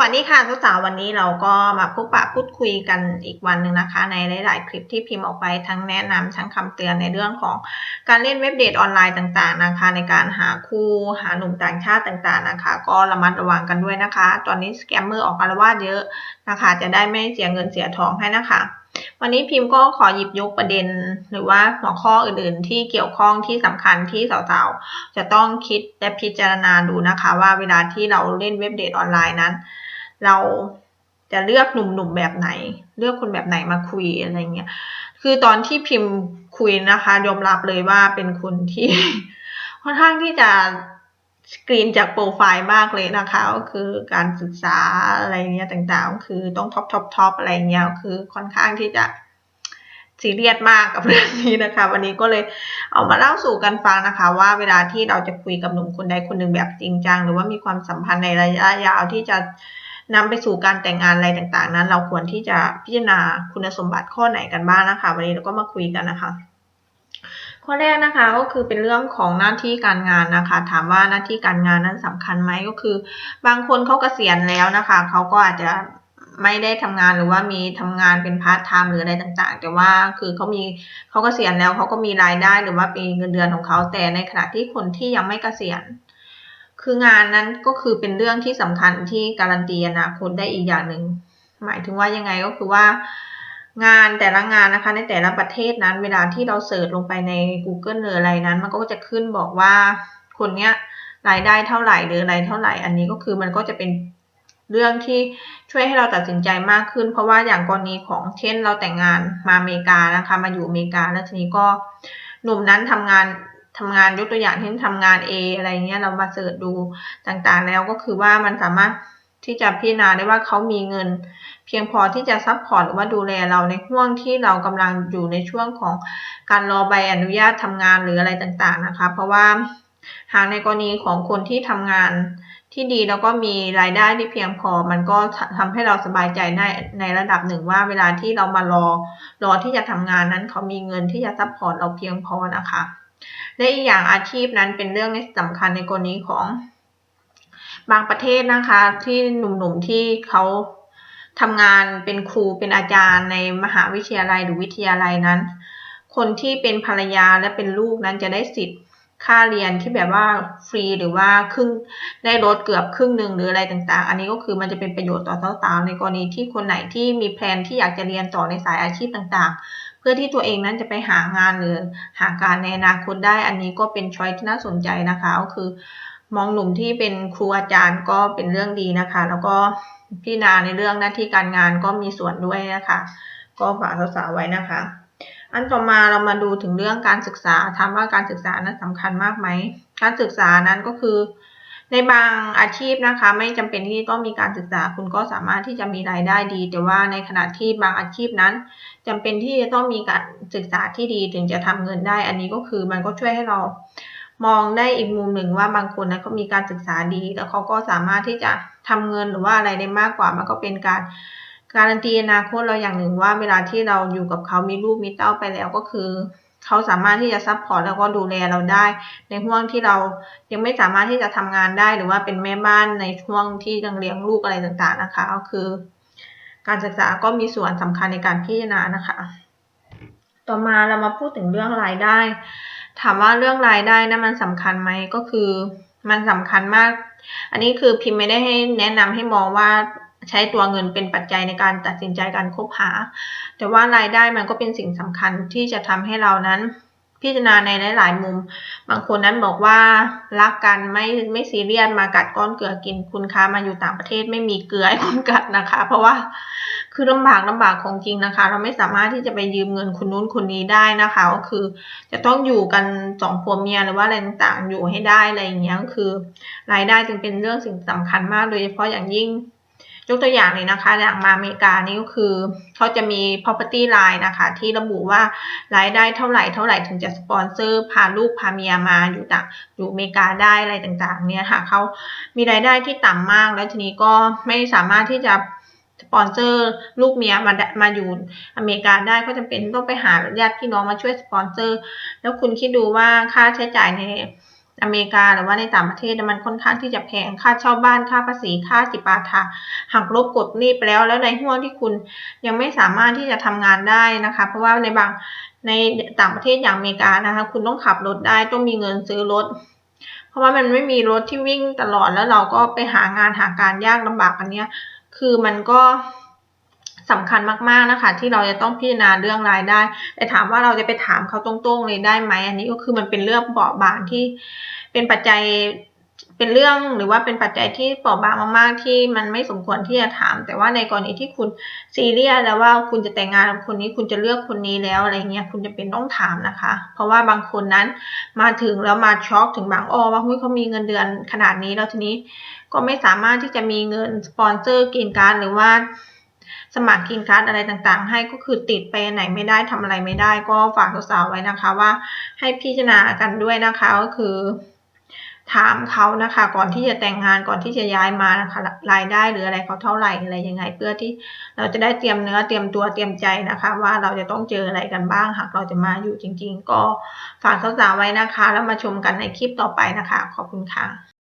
วัสดีค่ะสาวๆวันนี้เราก็มาพบปะพูดคุยกันอีกวันหนึ่งนะคะ ในหลาย ๆ คลิปที่พิมพ์ออกไปทั้งแนะนำทั้งคำเตือนในเรื่องของการเล่นเว็บเดทออนไลน์ต่าง ๆ นะคะ ในการหาคู่หาหนุ่มต่างชาติต่าง ๆ นะคะ ก็ระมัดระวังกันด้วยนะคะ ตอนนี้สแกมเมอร์ออกอารวาสเยอะนะคะ จะได้ไม่เสียเงินเสียทองให้นะคะ วันนี้พิมพ์ก็ขอหยิบยกประเด็น หรือว่าหัวข้ออื่นๆ ที่เกี่ยวข้องที่สำคัญที่สาวๆ จะต้องคิดและพิจารณาดูนะคะ ว่าเวลาที่เราเล่นเว็บเดทออนไลน์นั้น เราจะเลือกหนุ่มๆแบบไหน เลือกคนแบบไหนมาคุยอะไรเงี้ยคือตอนที่พิมพ์คุยนะคะยอมรับเลยว่าเป็นคนที่ค่อนข้างที่จะ สกรีนจากโปรไฟล์มากเลยนะคะ ก็คือการศึกษาอะไรเงี้ยต่างๆ คือต้องท็อปท็อปท็อปอะไรเงี้ยคือค่อนข้างที่จะซีเรียสมากกับเรื่องนี้นะคะ วันนี้ก็เลยเอามาเล่าสู่กันฟังนะคะ ว่าเวลาที่เราจะคุยกับหนุ่มคนใดคนหนึ่งแบบจริงจัง หรือว่ามีความสัมพันธ์ในระยะยาวที่จะนำไปสู่การแต่งงานอะไรต่างๆ นั้น เราควรที่จะพิจารณาคุณสมบัติข้อไหนกันบ้างนะคะ วันนี้เราก็มาคุยกันนะคะ ข้อแรกนะคะก็คือเป็นเรื่องของหน้าที่การงานนะคะ ถามว่าหน้าที่การงานนั้นสำคัญไหมก็คือ บางคนเขาเกษียณแล้วนะคะเขาก็อาจจะไม่ได้ทำงานหรือว่ามีทำงานเป็นพาร์ทไทม์หรืออะไรต่างๆ แต่ว่าคือเขามีเขาเกษียณแล้วเขาก็มีรายได้หรือว่าเป็นเงินเดือนของเขาแต่ในขณะที่คนที่ยังไม่เกษียณ คืองานนั้นก็คือเป็นเรื่องที่สำคัญที่การันตีอนาคตได้อีกอย่างหนึ่งหมายถึงว่ายังไงก็คือว่า งานแต่ละงานนะคะในแต่ละประเทศนั้นเวลาที่เราเสิร์ชลงไปใน Google หรืออะไรนั้น มันก็จะขึ้นบอกว่าคนเนี้ยรายได้เท่าไหร่หรืออะไรเท่าไหร่ อันนี้ก็คือมันก็จะเป็นเรื่องที่ช่วยให้เราตัดสินใจมากขึ้น เพราะว่าอย่างกรณีของเช่นเราแต่งงานมาอเมริกานะคะมาอยู่อเมริกาแล้วทีนี้ก็หนุ่มนั้นทำงานทำงานยกตัวอย่างเช่นทำงาน A อะไรเงี้ยเรามาเสิร์ชดูต่างๆ แล้วก็คือว่ามันสามารถ ที่จะพิจารณาได้ว่าเขามีเงิน เพียงพอที่จะซัพพอร์ตหรือว่าดูแลเราในห่วงที่เรากำลังอยู่ในช่วงของการรอใบอนุญาตทำงานหรืออะไรต่างๆนะคะ เพราะว่าหากในกรณีของคนที่ทำงานที่ดีแล้วก็มีรายได้ที่เพียงพอ มันก็ทำให้เราสบายใจได้ในระดับหนึ่งว่า เวลาที่เรามารอรอที่จะทำงานนั้นเขามีเงินที่จะซัพพอร์ตเราเพียงพอนะคะและอีกอย่างอาชีพนั้นเป็นเรื่องสำคัญในกรณีของ บางประเทศนะคะ ที่หนุ่มๆที่เขาทำงานเป็นครูเป็นอาจารย์ในมหาวิทยาลัยหรือวิทยาลัยนั้น คนที่เป็นภรรยาและเป็นลูกนั้นจะได้สิทธิ์ค่าเรียนที่แบบว่าฟรีหรือว่าครึ่งได้ลดเกือบครึ่งหนึ่งหรืออะไรต่างๆ อันนี้ก็คือมันจะเป็นประโยชน์ต่อสาวๆในกรณีที่คนไหนที่มีแพลนที่อยากจะเรียนต่อในสายอาชีพต่างๆ เพื่อที่ตัวเองนั้นจะไปหางานหรือหาการในอนาคตได้ อันนี้ก็เป็นช้อยที่น่าสนใจนะคะก็คือ มองหนุ่มที่เป็นครูอาจารย์ก็เป็นเรื่องดีนะคะ แล้วก็พิจารณาในเรื่องหน้าที่การงานก็มีส่วนด้วยนะคะ ก็ฝากสาวๆไว้นะคะ อันต่อมาเรามาดูถึงเรื่องการศึกษาถามว่าการศึกษานั้นสำคัญมากไหมการศึกษานั้นก็คือ ในบางอาชีพนะคะ ไม่จำเป็นที่ต้องมีการศึกษาคุณก็สามารถที่จะมีรายได้ดี แต่ว่าในขณะที่บางอาชีพนั้นจำเป็นที่จะต้องมีการศึกษาที่ดีถึงจะทำเงินได้ อันนี้ก็คือมันก็ช่วยให้เรา มองได้อีกมุมหนึ่งว่าบางคนนะเขามีการศึกษาดี แล้วเขาก็สามารถที่จะทำเงินหรือว่าอะไรได้มากกว่า มันก็เป็นการการันตีอนาคตเราอย่างหนึ่งว่า เวลาที่เราอยู่กับเขามีลูกมีเต้าไปแล้วก็คือเขาสามารถที่จะซัพพอร์ตแล้วก็ดูแลเราได้ ในห่วงที่เรายังไม่สามารถที่จะทำงานได้หรือว่าเป็นแม่บ้านในช่วงที่ยังเลี้ยงลูกอะไรต่างๆนะคะ ก็คือ การศึกษาก็มีส่วนสำคัญในการพิจารณานะคะ ต่อมาเรามาพูดถึงเรื่องรายได้ ถามว่าเรื่องรายได้นะั้นมันสำคัญไหมก็คือมันสำคัญมาก อันนี้คือพิมพ์ไม่ได้ให้แนะนำให้มองว่าใช้ตัวเงินเป็นปัจจัยในการตัดสินใจการคบหา แต่ว่ารายได้มันก็เป็นสิ่งสำคัญที่จะทำให้เรานั้น พิจารณาในหลาย ๆ มุม บางคนนั้นบอกว่ารักกันไม่ไม่ซีเรียสมากัดก้อนเกลือกินคุณค้ามาอยู่ต่างประเทศไม่มีเกลือให้คุณกัดนะคะ เพราะว่า คือลำบากลำบากของจริงนะคะ เราไม่สามารถที่จะไปยืมเงินคนนู้นคนนี้ได้นะคะ ก็คือ จะต้องอยู่กันสองผัวเมียหรือว่าอะไรต่างๆอยู่ให้ได้อะไรอย่างเงี้ยก็คือ รายได้จึงเป็นเรื่องสิ่งสำคัญมากโดยเฉพาะอย่างยิ่ง ยกตัวอย่างเลยนะคะ อย่างมาอเมริกานี่ก็คือเขาจะมี property line นะคะ ที่ระบุว่ารายได้เท่าไหร่เท่าไหร่ถึงจะสปอนเซอร์พาลูกพาเมียมาอยู่ต่างอยู่อเมริกาได้อะไรต่างๆ เนี่ยค่ะเขามีรายได้ที่ต่ำมากแล้วทีนี้ก็ไม่สามารถที่จะ สปอนเซอร์ลูกเมียมามาอยู่อเมริกาได้ก็จำเป็นต้องไปหาญาติพี่น้องมาช่วยสปอนเซอร์ แล้วคุณคิดดูว่าค่าใช้จ่ายในอเมริกาหรือว่าในต่างประเทศมันค่อนข้างที่จะแพงค่าเช่าบ้านค่าภาษีค่าจิปาถะหักลบกดหนี้ไปแล้ว แล้วในห่วงที่คุณยังไม่สามารถที่จะทำงานได้นะคะ เพราะว่าในบางในต่างประเทศอย่างอเมริกานะคะ คุณต้องขับรถได้ต้องมีเงินซื้อรถ ราะว่ามันไม่มีรถที่วิ่งตลอดแล้วเราก็ไปหางานหาการยากลำบากอันเนี้ย คือมันก็สำคัญมากๆนะคะ ที่เราจะต้องพิจารณาเรื่องรายได้ แต่ถามว่าเราจะไปถามเขาตรงๆเลยได้ไหมอันนี้ก็คือมันเป็นเรื่องเบาบางที่เป็นปัจจัย เป็นเรื่องหรือว่าเป็นปัจจัยที่เปราะบางมากๆที่มันไม่สมควรที่จะถาม แต่ว่าในกรณีที่คุณซีเรียสแล้วว่าคุณจะแต่งงานกับคนนี้ คุณจะเลือกคนนี้แล้วอะไรเงี้ยคุณจะเป็นต้องถามนะคะ เพราะว่าบางคนนั้นมาถึงแล้วมาช็อกถึงบางอ้อว่าเฮ้ยเขามีเงินเดือนขนาดนี้แล้วทีนี้ก็ไม่สามารถที่จะมีเงินสปอนเซอร์กินการหรือว่าสมัครกินการ์ดอะไรต่างๆ ให้ก็คือติดไปไหนไม่ได้ทำอะไรไม่ได้ ก็ฝากสาวๆไว้นะคะว่าให้พิจารณากันด้วยนะคะก็คือ ถามเขานะคะ ก่อนที่จะแต่งงานก่อนที่จะย้ายมานะคะรายได้หรืออะไรเขาเท่าไหร่อะไรยังไง เพื่อที่เราจะได้เตรียมเนื้อเตรียมตัวเตรียมใจนะคะ ว่าเราจะต้องเจออะไรกันบ้างหากเราจะมาอยู่จริง ๆ ก็ฝากสาวๆไว้นะคะ แล้วมาชมกันในคลิปต่อไปนะคะ ขอบคุณค่ะ